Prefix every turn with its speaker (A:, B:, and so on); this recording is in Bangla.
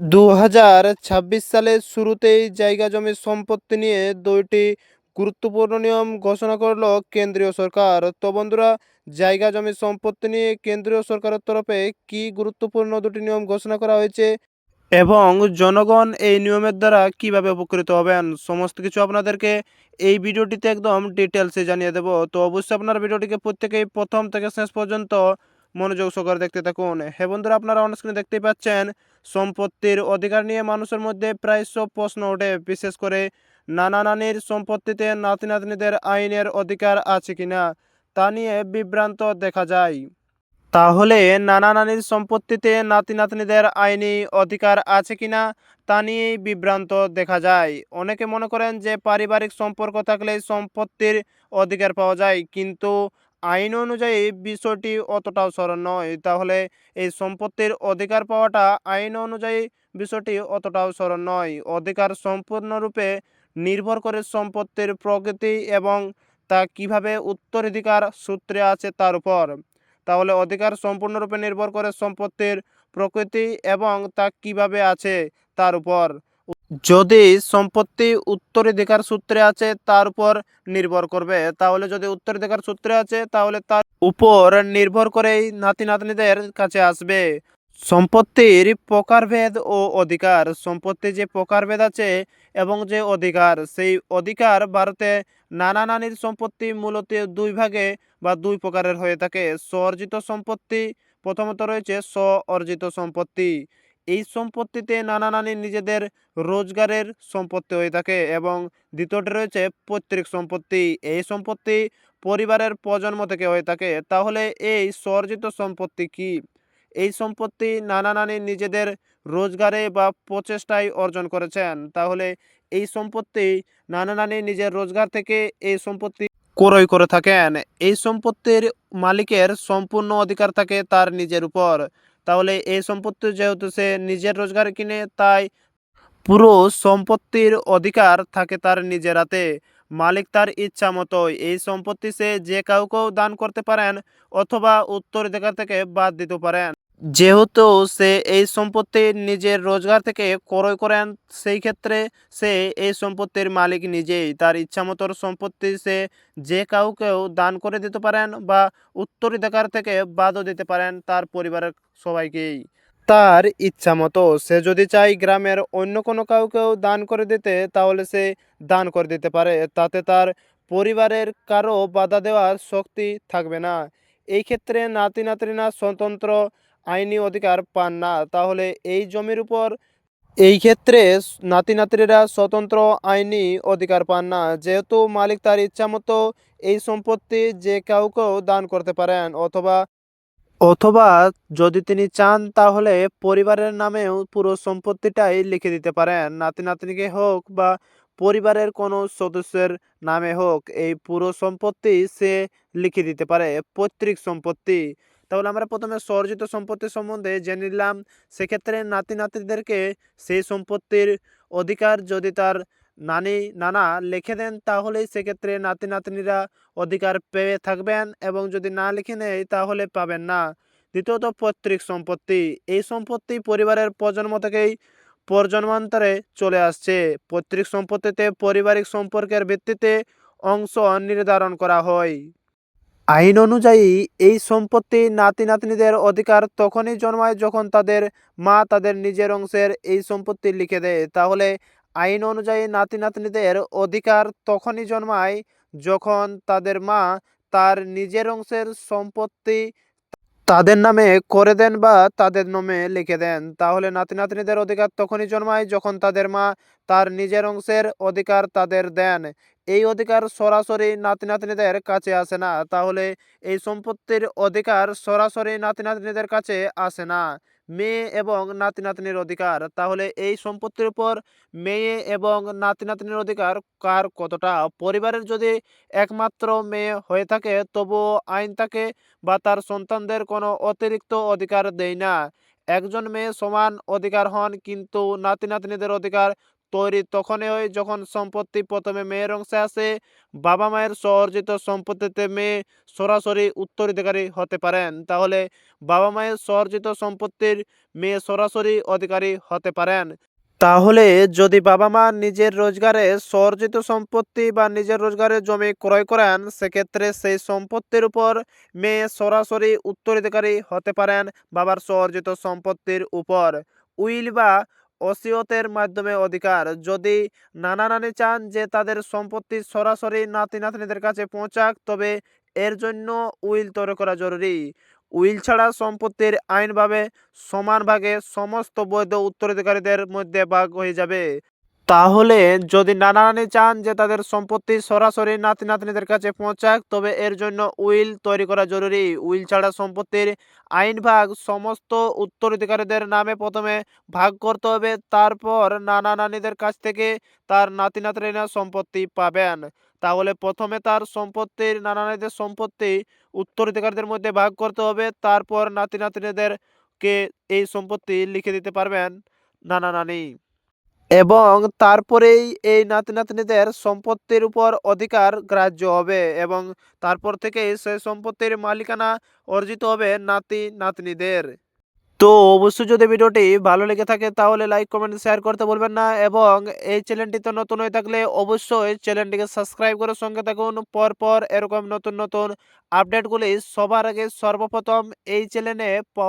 A: দু হাজার ছাব্বিশ সালের শুরুতেই জায়গা জমি সম্পত্তি নিয়ে দুইটি গুরুত্বপূর্ণ নিয়ম ঘোষণা করল কেন্দ্রীয় সরকার। তো বন্ধুরা, জায়গা জমি সম্পত্তি নিয়ে কেন্দ্রীয় সরকারের তরফে কি গুরুত্বপূর্ণ দুটি নিয়ম ঘোষণা করা হয়েছে এবং জনগণ এই নিয়মের দ্বারা কীভাবে উপকৃত হবেন? সমস্ত কিছু আপনাদেরকে এই ভিডিওটিতে একদম ডিটেলসে জানিয়ে দেব। তো অবশ্যই আপনার ভিডিওটিকে প্রত্যেকেই প্রথম থেকে শেষ পর্যন্ত মনোযোগ সহকারে দেখতে থাকুন। হ্যাঁ বন্ধুরা, আপনারা অন স্ক্রিনে দেখতেই পাচ্ছেন সম্পত্তির অধিকার নিয়ে মানুষের মধ্যে প্রায় সব প্রশ্ন ওঠে, বিশেষ করে নানা নানির সম্পত্তিতে নাতি নাতনিদের আইনের অধিকার আছে কিনা তা নিয়ে বিভ্রান্ত দেখা যায়। তাহলে নানা নানির সম্পত্তিতে নাতি নাতনিদের আইনি অধিকার আছে কিনা তা নিয়েই বিভ্রান্ত দেখা যায়। অনেকে মনে করেন যে পারিবারিক সম্পর্ক থাকলে সম্পত্তির অধিকার পাওয়া যায়, কিন্তু আইন অনুযায়ী বিষয়টি অতটাও সরল নয়। তাহলে এই সম্পত্তির অধিকার পাওয়াটা আইন অনুযায়ী বিষয়টি অতটাও সরল নয়। অধিকার সম্পূর্ণরূপে নির্ভর করে সম্পত্তির প্রকৃতি এবং তা কীভাবে উত্তরাধিকার সূত্রে আছে তার উপর। তাহলে অধিকার সম্পূর্ণরূপে নির্ভর করে সম্পত্তির প্রকৃতি এবং তা কীভাবে আছে তার উপর। যদি সম্পত্তি উত্তরাধিকার সূত্রে আছে, তার উপর নির্ভর করবে। তাহলে যদি উত্তরাধিকার সূত্রে আছে, তাহলে তার উপর নির্ভর করেই নাতি নাতনিদের কাছে আসবে। সম্পত্তির প্রকারভেদ ও অধিকার। সম্পত্তি যে প্রকারভেদ আছে এবং যে অধিকার, সেই অধিকার ভারতে নানা নানির সম্পত্তি মূলত দুই ভাগে বা দুই প্রকারের হয়ে থাকে। স্ব অর্জিত সম্পত্তি, প্রথমত রয়েছে স্ব অর্জিত সম্পত্তি। এই সম্পত্তিতে নানা নানি নিজেদের রোজগারের সম্পত্তি হয়ে থাকে এবং দ্বিতীয়টি রয়েছে পৈতৃক সম্পত্তি। এই সম্পত্তি পরিবারের প্রজন্ম থেকে হয়ে থাকে। তাহলে এই সর্জিত সম্পত্তি কি? এই সম্পত্তি নানা নানি নিজেদের রোজগারে বা প্রচেষ্টায় অর্জন করেছেন। তাহলে এই সম্পত্তি নানা নানি নিজের রোজগার থেকে এই সম্পত্তি ক্রয় করে থাকেন। এই সম্পত্তির মালিকের সম্পূর্ণ অধিকার থাকে তার নিজের উপর। তাহলে এই সম্পত্তি যেহেতু সে নিজের রোজগার কিনে, তাই পুরো সম্পত্তির অধিকার থাকে তার নিজের হাতে। মালিক তার ইচ্ছা মতো এই সম্পত্তি সে যে কাউকেও দান করতে পারেন অথবা উত্তরাধিকার থেকে বাদ দিতে পারেন। যেহেতু সে এই সম্পত্তি নিজের রোজগার থেকে ক্রয় করেন সেই ক্ষেত্রে সে এই সম্পত্তির মালিক নিজেই। তার ইচ্ছামতোর সম্পত্তি সে যে কাউকেও দান করে দিতে পারেন বা উত্তরাধিকার থেকে বাদও দিতে পারেন তার পরিবারের সবাইকেই। তার ইচ্ছা মতো সে যদি চায় গ্রামের অন্য কোনো কাউকেও দান করে দিতে, তাহলে সে দান করে দিতে পারে। তাতে তার পরিবারের কারও বাধা দেওয়ার শক্তি থাকবে না। এই ক্ষেত্রে নাতি নাতনিরা স্বতন্ত্র আইনি অধিকার পান না। তাহলে এই জমির উপর এই ক্ষেত্রে নাতি নাতনিরা স্বতন্ত্র আইনি অধিকার পান না। যেহেতু মালিক তার ইচ্ছা মতো এই সম্পত্তি যে কাউকেও দান করতে পারেন অথবা অথবা যদি তিনি চান, তাহলে পরিবারের নামেও পুরো সম্পত্তিটাই লিখে দিতে পারেন। নাতি নাতনিকে হোক বা পরিবারের কোনো সদস্যের নামে হোক, এই পুরো সম্পত্তি সে লিখে দিতে পারে। পৈতৃক সম্পত্তি। তাহলে আমরা প্রথমে সর্জিত সম্পত্তি সম্বন্ধে জেনে নিলাম। সেক্ষেত্রে নাতি নাতিদেরকে সেই সম্পত্তির অধিকার যদি তার নানি, নানা লিখে দেন তাহলেই সেক্ষেত্রে নাতি নাতনিরা অধিকার পেয়ে থাকবেন এবং যদি না লিখে নেয়, তাহলে পাবেন না। দ্বিতীয়ত পৈতৃক সম্পত্তি। এই সম্পত্তি পরিবারের প্রজন্ম থেকেই প্রজন্মান্তরে চলে আসছে। পৈতৃক সম্পত্তিতে পারিবারিক সম্পর্কের ভিত্তিতে অংশ নির্ধারণ করা হয়। আইন অনুযায়ী এই সম্পত্তি নাতি নাতনিদের অধিকার তখনই জন্মায় যখন তাদের মা তাদের নিজের অংশের এই সম্পত্তি লিখে দেয়। তাহলে আইন অনুযায়ী নাতি নাতনিদের অধিকার তখনই জন্মায় যখন তাদের মা তার নিজের অংশের সম্পত্তি তাদের নামে করে দেন বা তাদের নামে লিখে দেন। তাহলে নাতি নাতনিদের অধিকার তখনই জন্মায় যখন তাদের মা তার নিজের অংশের অধিকার তাদের দেন। এই অধিকার সরাসরি নাতি নাতনিদের কাছে আসে না। তাহলে এই সম্পত্তির অধিকার সরাসরি নাতি নাতনিদের কাছে আসে না। মেয়ে এবং নাতি নাতনির অধিকার, তাহলে এই সম্পত্তির উপর মেয়ে এবং নাতি নাতনির অধিকার কার কতটা? পরিবারের যদি একমাত্র মেয়ে হয়ে থাকে, তবুও আইন তাকে বা তার সন্তানদের কোনো অতিরিক্ত অধিকার দেয় না। একজন মেয়ে সমান অধিকার হন, কিন্তু নাতি নাতনিদের অধিকার তৈরি, তখনই হয় যখন সম্পত্তি প্রথমে মেয়ের অংশে আসে, বাবা মায়ের স্বঅর্জিত সম্পত্তিতে মেয়ে সরাসরি উত্তরাধিকারী হতে পারেন। তাহলে বাবা মায়ের স্বঅর্জিত সম্পত্তির মেয়ে সরাসরি অধিকারী হতে পারেন। তাহলে যদি বাবা মা নিজের রোজগারে স্বঅর্জিত সম্পত্তি বা নিজের রোজগারে জমি ক্রয় করেন, সেক্ষেত্রে সেই সম্পত্তির উপর মেয়ে সরাসরি উত্তরাধিকারী হতে পারেন বাবার স্বঅর্জিত সম্পত্তির উপর। উইল বা ওসিয়তের মাধ্যমে অধিকার। যদি নানা নানি চান যে তাদের সম্পত্তি সরাসরি নাতি নাতনিদের কাছে পৌঁছাক, তবে এর জন্য উইল তৈরি করা জরুরি। উইল ছাড়া সম্পত্তির আইনভাবে সমান ভাগে সমস্ত বৈধ উত্তরাধিকারীদের মধ্যে ভাগ হয়ে যাবে। তাহলে যদি নানা নানি চান যে তাদের সম্পত্তি সরাসরি নাতি নাতনিদের কাছে পৌঁছাক, তবে এর জন্য উইল তৈরি করা জরুরি। উইল ছাড়া সম্পত্তির আইন ভাগ সমস্ত উত্তরাধিকারীদের নামে প্রথমে ভাগ করতে হবে, তারপর নানা নানিদের কাছ থেকে তার নাতি নাতনিরা সম্পত্তি পাবেন। তাহলে প্রথমে তার সম্পত্তির, নানা নানিদের সম্পত্তি উত্তরাধিকারীদের মধ্যে ভাগ করতে হবে, তারপর নাতি নাতনিদেরকে এই সম্পত্তি লিখে দিতে পারবেন নানা নানি। এবং তারপরেই এই নাতি নাতনিদের সম্পত্তির উপর অধিকার গ্রাহ্য হবে এবং তারপর থেকে সে সম্পত্তির মালিকানা অর্জিত হবে নাতি নাতনিদের। তো অবশ্যই যদি ভিডিওটি ভালো লেগে থাকে তাহলে লাইক কমেন্ট শেয়ার করতে বলবেন না এবং এই চ্যানেলটিতে নতুন হয়ে থাকলে অবশ্যই চ্যানেলটিকে সাবস্ক্রাইব করে সঙ্গে থাকুন। পরপর এরকম নতুন নতুন আপডেটগুলি সবার আগে সর্বপ্রথম এই চ্যানেলে পাওয়া